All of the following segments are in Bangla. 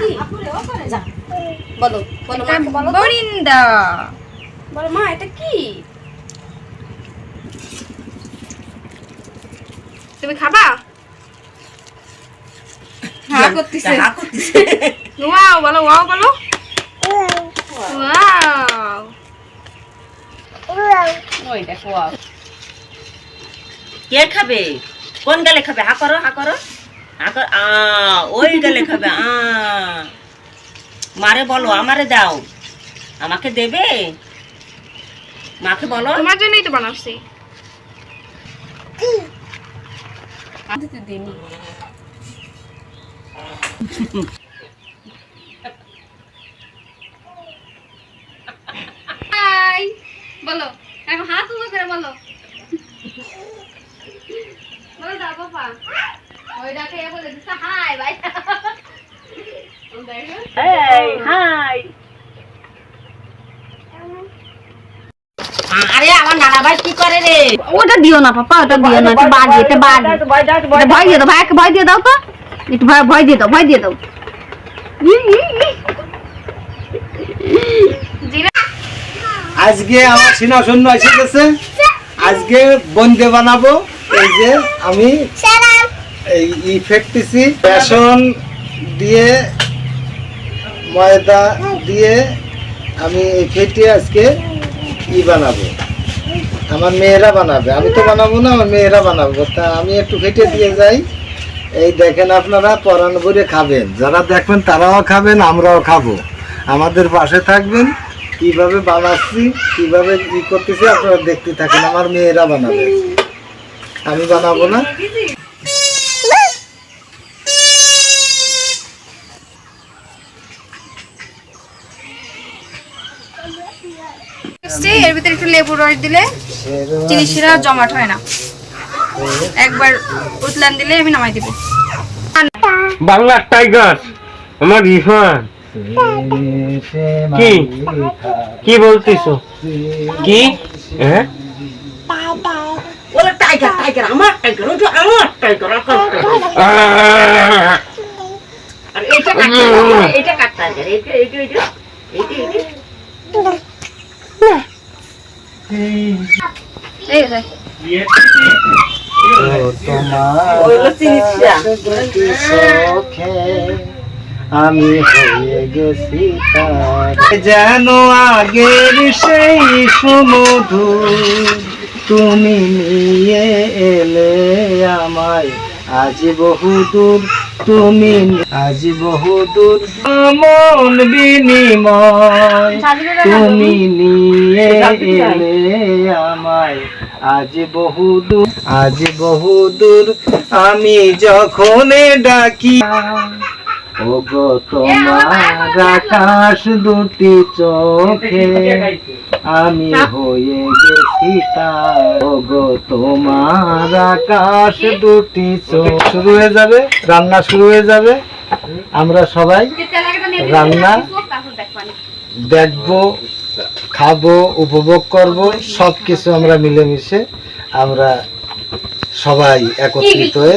কি? যা। বলো বলো মাকে বলো। তো। বরিন্দা বলো মা এটা কি? তুমি খাবা? হ্যাঁ করতেছে। হা করতেছে। ওয়াও বলো ওয়াও বলো। ওয়াও। ওই দেখো আও। কে খাবে? কোন গালে খাবে? হা করো হা করো। হা কর আ, ওই গালে খাবে আ। মারে বলো, আমারে দাও। আমাকে দেবে? মাকে বলো। তোমার জন্যই তো বানাচ্ছি। বলো হাত বলো। বলো দাও, পাপা। ওই ডাকে এ বলে দিচ্ছে হাই ভাই। এই হাই। আরে আমার নানা ভাই কি করে রে? ওটা দিও না পাপা ওটা দিও না এটা বাড়ি এটা ভয় দিয়ে দাও ভাইকে ভয় দিয়ে দাও তো। একটু ভয় ভয় দিয়ে দাও ভয় দিয়ে দাও। আজকে আমার সিনা এসে গেছে। আজকে বন্দে বানাবো। এই যে আমি এই ই ফেকতেছি বেসন দিয়ে ময়দা দিয়ে আমি এই ফেটে আজকে ই বানাবো। আমার মেয়েরা বানাবে। আমি তো বানাবো না, আমার মেয়েরা বানাবো। তা আমি একটু ফেটে দিয়ে যাই। এই দেখেন আপনারা পরান ভরে খাবেন। যারা দেখবেন তারাও খাবেন, আমরাও খাব। আমাদের পাশে থাকবেন। কীভাবে বানাচ্ছি, কীভাবে ই করতেছি আপনারা দেখতে থাকেন। আমার মেয়েরা বানাবে। আমি বানাবো না। এসছে, এর ভিতরে একটু লেবু রস দিলে জিনিসটা জমাট হয় না। একবার উতলান দিলে আমি নামাই দিব। বাংলার টাইগার আমার রিফান কি? কি বলছিস কি? হ্যাঁ? বলে টাইগার টাইগার আমার টাইগার ওটা আমার টাইগার আকাশ আর এটা কাটতে এটা এটা এটা এটা এটা আমি হয়ে গেছি যেন আগের সেই সুমধুর তুমি নিয়ে এলে আমায় আজ বহুদূর তুমি আজ বহুদূর আমন বিনিময়। তুমি নিয়ে এলে আমায় আজ বহুদূর আজ বহুদূর আমি যখন ডাকি। ওগো তোমার আকাশ দুটি চোখে আমি হয়ে গেছি তার। ওগো তোমার আকাশ দুটি চোখ। শুরু হয়ে যাবে? রান্না শুরু হয়ে যাবে? আমরা সবাই রান্না দেখব খাব উপভোগ করব সব কিছু আমরা মিলেমিশে আমরা সবাই একত্রিত হয়ে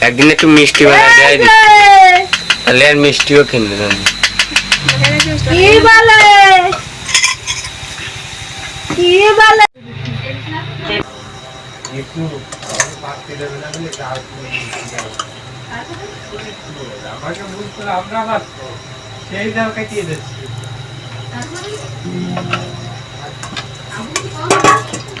একদিন একটু মিষ্টি বানাই দেয় তাহলে আর মিষ্টিও কিনবে না। কি বলে? কি বলে? Not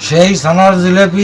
সেই ছানার জিলেপি